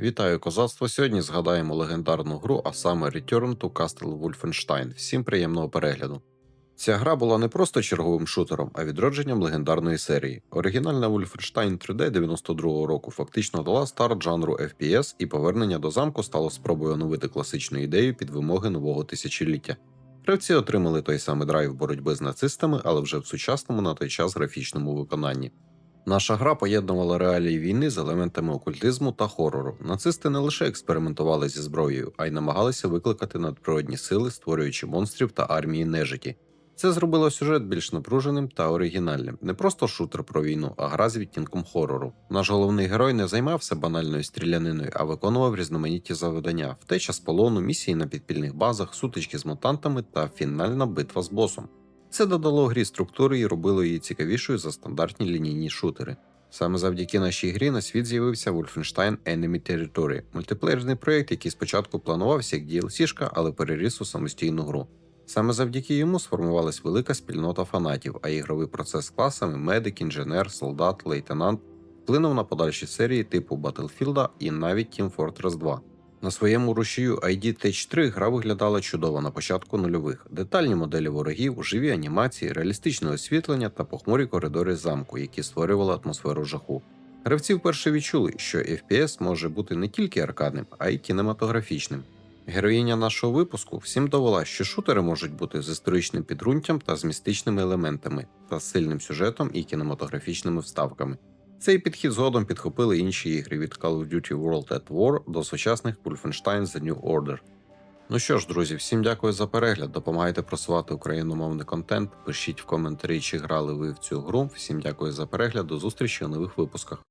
Вітаю козацтво! Сьогодні згадаємо легендарну гру, а саме Return to Castle Wolfenstein. Всім приємного перегляду. Ця гра була не просто черговим шутером, а відродженням легендарної серії. Оригінальна Wolfenstein 3D 92-го року фактично дала старт жанру FPS, і повернення до замку стало спробою оновити класичну ідею під вимоги нового тисячоліття. Гравці отримали той самий драйв боротьби з нацистами, але вже в сучасному на той час графічному виконанні. Наша гра поєднувала реалії війни з елементами окультизму та хорору. Нацисти не лише експериментували зі зброєю, а й намагалися викликати надприродні сили, створюючи монстрів та армії нежиті. Це зробило сюжет більш напруженим та оригінальним. Не просто шутер про війну, а гра з відтінком хорору. Наш головний герой не займався банальною стріляниною, а виконував різноманітні завдання, втеча з полону, місії на підпільних базах, сутички з мутантами та фінальна битва з босом. Це додало грі структури і робило її цікавішою за стандартні лінійні шутери. Саме завдяки нашій грі на світ з'явився Wolfenstein Enemy Territory – мультиплеєрний проєкт, який спочатку планувався як DLC-шка, але переріс у самостійну гру. Саме завдяки йому сформувалась велика спільнота фанатів, а ігровий процес з класами медик, інженер, солдат, лейтенант вплинув на подальші серії типу Battlefield і навіть Team Fortress 2. На своєму рушію ID Tech 3 гра виглядала чудово на початку нульових. Детальні моделі ворогів, живі анімації, реалістичне освітлення та похмурі коридори замку, які створювали атмосферу жаху. Гравці вперше відчули, що FPS може бути не тільки аркадним, а й кінематографічним. Героїня нашого випуску всім довела, що шутери можуть бути з історичним підґрунтям та з містичними елементами, та сильним сюжетом і кінематографічними вставками. Цей підхід згодом підхопили інші ігри від Call of Duty World at War до сучасних Wolfenstein The New Order. Ну що ж, друзі, всім дякую за перегляд. Допомагайте просувати україномовний контент. Пишіть в коментарі, чи грали ви в цю гру. Всім дякую за перегляд. До зустрічі у нових випусках.